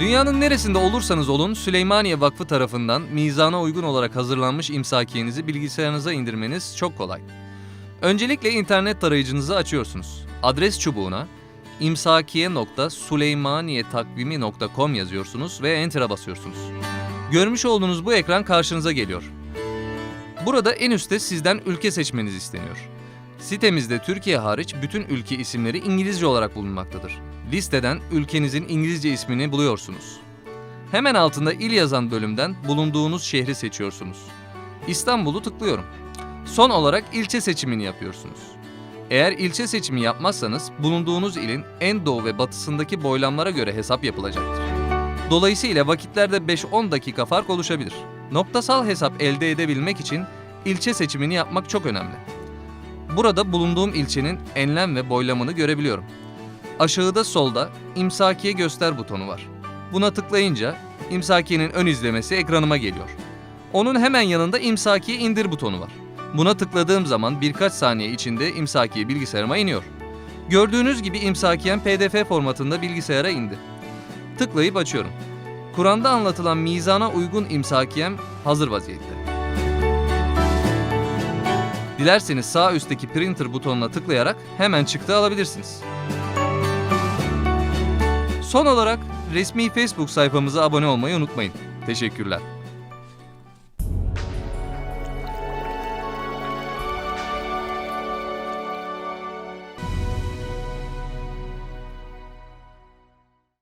Dünyanın neresinde olursanız olun Süleymaniye Vakfı tarafından mizana uygun olarak hazırlanmış imsakiyenizi bilgisayarınıza indirmeniz çok kolay. Öncelikle internet tarayıcınızı açıyorsunuz. Adres çubuğuna imsakiye.süleymaniyetakvimi.com yazıyorsunuz ve Enter'a basıyorsunuz. Görmüş olduğunuz bu ekran karşınıza geliyor. Burada en üstte sizden ülke seçmeniz isteniyor. Sitemizde Türkiye hariç bütün ülke isimleri İngilizce olarak bulunmaktadır. Listeden ülkenizin İngilizce ismini buluyorsunuz. Hemen altında il yazan bölümden bulunduğunuz şehri seçiyorsunuz. İstanbul'u tıklıyorum. Son olarak ilçe seçimini yapıyorsunuz. Eğer ilçe seçimi yapmazsanız bulunduğunuz ilin en doğu ve batısındaki boylamlara göre hesap yapılacaktır. Dolayısıyla vakitlerde 5-10 dakika fark oluşabilir. Noktasal hesap elde edebilmek için ilçe seçimini yapmak çok önemli. Burada bulunduğum ilçenin enlem ve boylamını görebiliyorum. Aşağıda solda imsakiye göster butonu var. Buna tıklayınca imsakiyenin ön izlemesi ekranıma geliyor. Onun hemen yanında imsakiye indir butonu var. Buna tıkladığım zaman birkaç saniye içinde imsakiye bilgisayarıma iniyor. Gördüğünüz gibi imsakiyen PDF formatında bilgisayara indi. Tıklayıp açıyorum. Kur'an'da anlatılan mizana uygun imsakiyem hazır vaziyette. Dilerseniz sağ üstteki printer butonuna tıklayarak hemen çıktı alabilirsiniz. Son olarak resmi Facebook sayfamıza abone olmayı unutmayın. Teşekkürler.